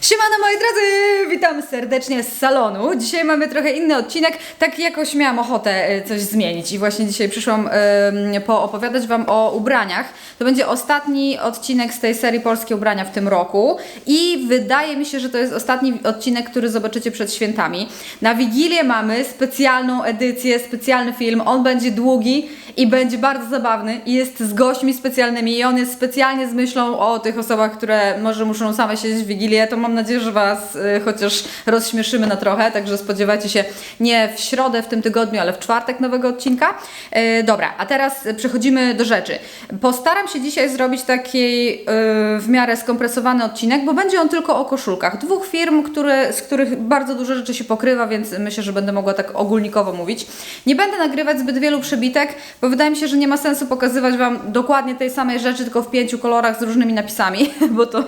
Siemano moi drodzy, witam serdecznie z salonu. Dzisiaj mamy trochę inny odcinek, tak jakoś miałam ochotę e, coś zmienić i właśnie dzisiaj przyszłam em, poopowiadać Wam o ubraniach. To będzie ostatni odcinek z tej serii Polskie Ubrania w tym roku i wydaje mi się, że to jest ostatni odcinek, który zobaczycie przed świętami. Na Wigilię mamy specjalną edycję, specjalny film, on będzie długi i będzie bardzo zabawny i jest z gośćmi specjalnymi i on jest specjalnie z myślą o tych osobach, które może muszą same siedzieć w Wigilię, to mam nadzieję, że Was y, chociaż rozśmieszymy na trochę, także spodziewajcie się nie w środę w tym tygodniu, ale w czwartek nowego odcinka. Y, dobra, a teraz przechodzimy do rzeczy. Postaram się dzisiaj zrobić taki y, w miarę skompresowany odcinek, bo będzie on tylko o koszulkach. Dwóch firm, które, z których bardzo dużo rzeczy się pokrywa, więc myślę, że będę mogła tak ogólnikowo mówić. Nie będę nagrywać zbyt wielu przebitek, bo wydaje mi się, że nie ma sensu pokazywać Wam dokładnie tej samej rzeczy, tylko w pięciu kolorach z różnymi napisami, bo to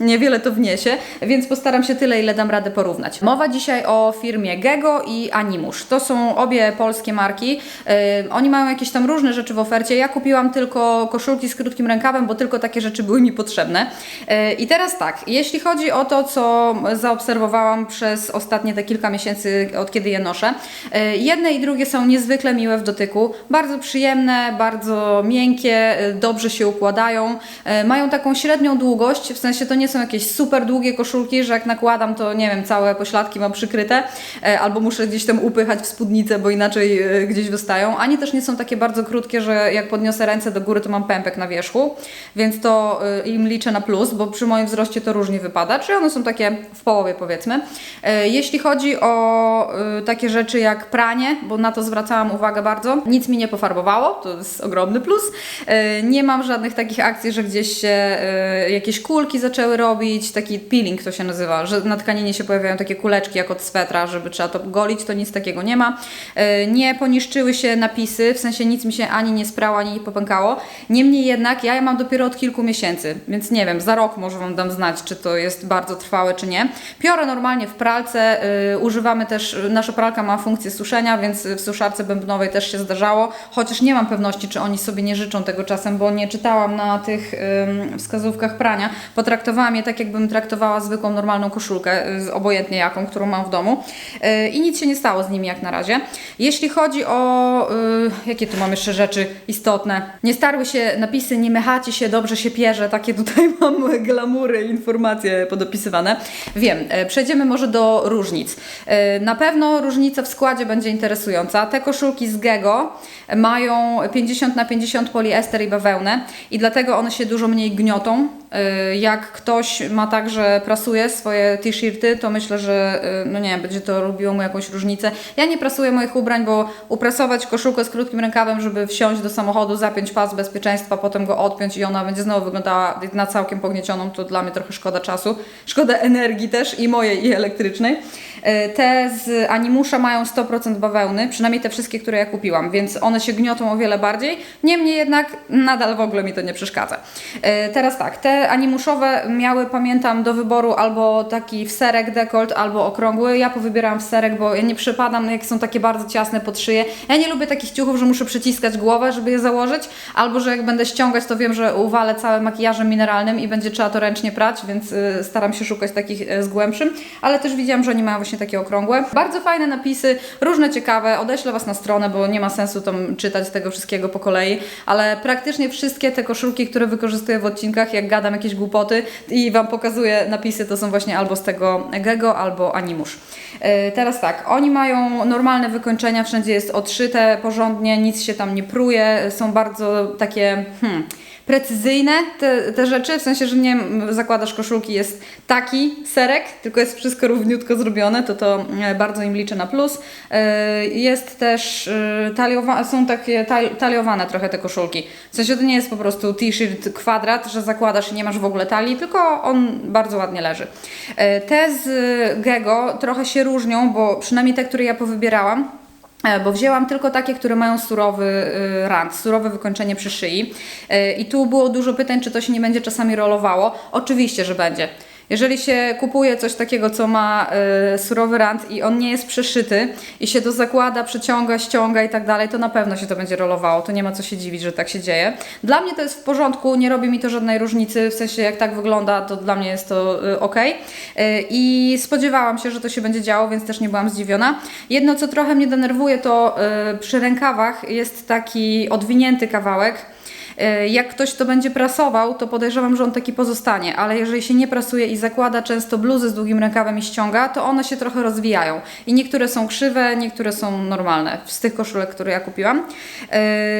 niewiele to wniesie, więc postaram się tyle, ile dam radę porównać. Mowa dzisiaj o firmie Gego i Animusz. To są obie polskie marki. Yy, oni mają jakieś tam różne rzeczy w ofercie. Ja kupiłam tylko koszulki z krótkim rękawem, bo tylko takie rzeczy były mi potrzebne. Yy, I teraz tak, jeśli chodzi o to, co zaobserwowałam przez ostatnie te kilka miesięcy, od kiedy je noszę, yy, jedne i drugie są niezwykle miłe w dotyku, bardzo przyjemne, bardzo miękkie, yy, dobrze się układają, yy, mają taką średnią długość, w sensie to nie są jakieś super długie koszulki, że jak nakładam, to nie wiem, całe pośladki mam przykryte, yy, albo muszę gdzieś tam upychać w spódnicę, bo inaczej yy, gdzieś wystają, ani też nie są takie bardzo krótkie, że jak podniosę ręce do góry, to mam pępek na wierzchu, więc to yy, im liczę na plus, bo przy moim wzroście to różnie wypada, czyli one są takie w połowie powiedzmy. Jeśli chodzi o takie rzeczy jak pranie, bo na to zwracałam uwagę bardzo, nic mi nie pofarbowało, to jest ogromny plus. Nie mam żadnych takich akcji, że gdzieś się jakieś kulki zaczęły robić, taki peeling to się nazywa, że na tkaninie się pojawiają takie kuleczki jak od swetra, żeby trzeba to golić, to nic takiego nie ma. Yy, Nie poniszczyły się napisy, w sensie nic mi się ani nie sprało, ani nie popękało. Niemniej jednak ja je mam dopiero od kilku miesięcy, więc nie wiem, za rok może Wam dam znać, czy to jest bardzo trwałe, czy nie. Piorę normalnie w pralce, yy, używamy też, nasza pralka ma funkcję suszenia, więc w suszarce bębnowej też się zdarzało, chociaż nie mam pewności, czy oni sobie nie życzą tego czasem, bo nie czytałam na tych wskazówkach prania. Potraktowałam je tak, jakbym traktowała zwykłą, normalną koszulkę, y, obojętnie jaką, którą mam w domu. Y, I nic się nie stało z nimi jak na razie. Jeśli chodzi o... Y, jakie tu mam jeszcze rzeczy istotne? Nie starły się napisy, nie mechaci się, dobrze się pierze, takie tutaj mam glamury, informacje podopisywane. Wiem, przejdziemy może do różnic. Na pewno różnica w składzie będzie interesująca. Te koszulki z Gego mają 50 na 50 poliester i bawełnę i dlatego one się dużo mniej gniotą. E, Jak ktoś ma tak, że prasuje swoje t-shirty, to myślę, że e, no nie będzie to robiło mu jakąś różnicę. Ja nie prasuję moich ubrań, bo uprasować koszulkę z krótkim rękawem, żeby wsiąść do samochodu, zapiąć pas bezpieczeństwa, potem go odpiąć i ona będzie znowu wyglądała na całkiem pogniecioną, to dla mnie trochę szkoda czasu. Szkoda energii też i mojej i elektrycznej. E, Te z Animusza mają 100% bawełny, przynajmniej te wszystkie, które ja kupiłam, więc one się gniotą o wiele bardziej. Niemniej jednak nadal w ogóle mi to nie przeszkadza. E, Teraz tak, te animuszowe miały, pamiętam, do wyboru albo taki w serek dekolt, albo okrągły. Ja powybierałam w serek, bo ja nie przypadam, jak są takie bardzo ciasne pod szyję. Ja nie lubię takich ciuchów, że muszę przyciskać głowę, żeby je założyć, albo że jak będę ściągać, to wiem, że uwalę całe makijażem mineralnym i będzie trzeba to ręcznie prać, więc y, staram się szukać takich z głębszym, ale też widziałam, że oni mają właśnie takie okrągłe. Bardzo fajne napisy, różne ciekawe, odeślę Was na stronę, bo nie ma sensu tam czytać tego wszystkiego po kolei, ale praktycznie wszystkie te koszulki, które wykorzystuję w odcinkach, jak gadam jakieś głupoty i Wam pokazuję napisy, to są właśnie albo z tego Gego, albo Animusz. Yy, Teraz tak, oni mają normalne wykończenia, wszędzie jest odszyte porządnie, nic się tam nie pruje, są bardzo takie, hmm, precyzyjne te, te rzeczy, w sensie, że nie zakładasz koszulki, jest taki serek, tylko jest wszystko równiutko zrobione, to to e, bardzo im liczę na plus. E, Jest też e, taliowa- są takie tal- taliowane trochę te koszulki. W sensie to nie jest po prostu t-shirt kwadrat, że zakładasz i nie masz w ogóle talii, tylko on bardzo ładnie leży. Te z Gego trochę się różnią, bo przynajmniej te, które ja powybierałam, bo wzięłam tylko takie, które mają surowy y, rand, surowe wykończenie przy szyi. E, I tu było dużo pytań, czy to się nie będzie czasami rolowało. Oczywiście, że będzie. Jeżeli się kupuje coś takiego, co ma y, surowy rand i on nie jest przeszyty i się to zakłada, przyciąga, ściąga i tak dalej, to na pewno się to będzie rolowało. To nie ma co się dziwić, że tak się dzieje. Dla mnie to jest w porządku, nie robi mi to żadnej różnicy, w sensie jak tak wygląda, to dla mnie jest to y, ok. Y, I spodziewałam się, że to się będzie działo, więc też nie byłam zdziwiona. Jedno, co trochę mnie denerwuje, to y, przy rękawach jest taki odwinięty kawałek. Y, Jak ktoś to będzie prasował, to podejrzewam, że on taki pozostanie, ale jeżeli się nie prasuje i zakłada często bluzy z długim rękawem i ściąga, to one się trochę rozwijają. I niektóre są krzywe, niektóre są normalne, z tych koszulek, które ja kupiłam.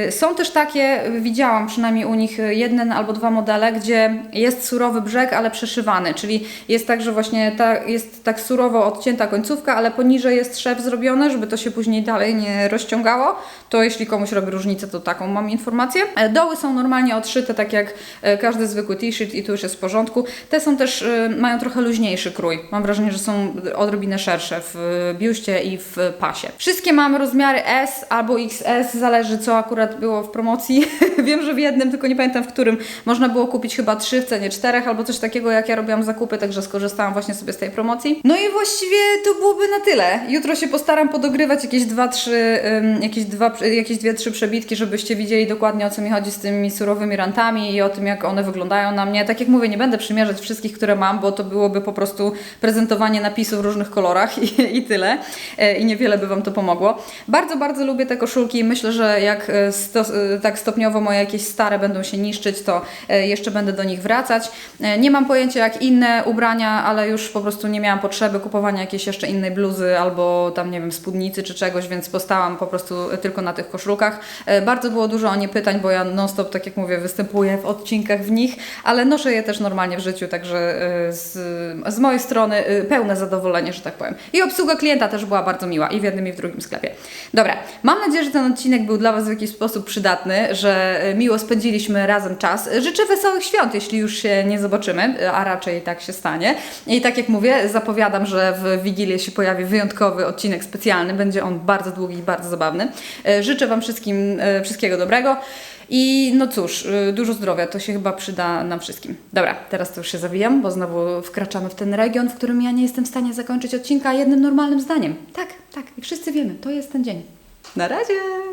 Y, Są też takie, widziałam przynajmniej u nich jeden albo dwa modele, gdzie jest surowy brzeg, ale przeszywany, czyli jest tak, że właśnie ta, jest tak surowo odcięta końcówka, ale poniżej jest szef zrobiony, żeby to się później dalej nie rozciągało. To jeśli komuś robi różnicę, to taką mam informację. E, Doły są normalnie odszyte, tak jak e, każdy zwykły t-shirt i tu już jest w porządku. Te są też, e, mają trochę luźniejszy krój. Mam wrażenie, że są odrobinę szersze w biuście i w pasie. Wszystkie mamy rozmiary S albo XS, zależy co akurat było w promocji. Wiem, że w jednym, tylko nie pamiętam w którym, można było kupić chyba trzy w cenie czterech albo coś takiego, jak ja robiłam zakupy, także skorzystałam właśnie sobie z tej promocji. No i właściwie to byłoby na tyle. Jutro się postaram podogrywać jakieś dwa, trzy, jakieś dwa, jakieś dwie, trzy przebitki, żebyście widzieli dokładnie o co mi chodzi z tymi surowymi rantami i o tym, jak one wyglądają na mnie. Tak jak mówię, nie będę przymierzać wszystkich, które mam, bo to byłoby po prostu prezentowanie napisów w różnych kolorach i, i tyle. E, I niewiele by Wam to pomogło. Bardzo, bardzo lubię te koszulki. Myślę, że jak e, sto, e, tak stopniowo moje jakieś stare będą się niszczyć, to jeszcze będę do nich wracać. Nie mam pojęcia jak inne ubrania, ale już po prostu nie miałam potrzeby kupowania jakiejś jeszcze innej bluzy albo tam, nie wiem, spódnicy czy czegoś, więc postałam po prostu tylko na tych koszulkach. Bardzo było dużo o nie pytań, bo ja non-stop, tak jak mówię, występuję w odcinkach w nich, ale noszę je też normalnie w życiu, także e, z, z mojej strony e, pełne zadowolenie, że tak powiem. I obsługa klienta też była bardzo miła i w jednym i w drugim sklepie. Dobra, mam nadzieję, że ten odcinek był dla Was w jakiś sposób przydatny, że e, miło spędziliśmy razem czas. Życzę wesołych świąt, jeśli już się nie zobaczymy, a raczej tak się stanie. I tak jak mówię, zapowiadam, że w Wigilię się pojawi wyjątkowy odcinek specjalny, będzie on bardzo długi i bardzo zabawny. Życzę Wam wszystkim wszystkiego dobrego. I no cóż, y, dużo zdrowia, to się chyba przyda nam wszystkim. Dobra, teraz to już się zawijam, bo znowu wkraczamy w ten region, w którym ja nie jestem w stanie zakończyć odcinka jednym normalnym zdaniem. Tak, tak, jak wszyscy wiemy, to jest ten dzień. Na razie!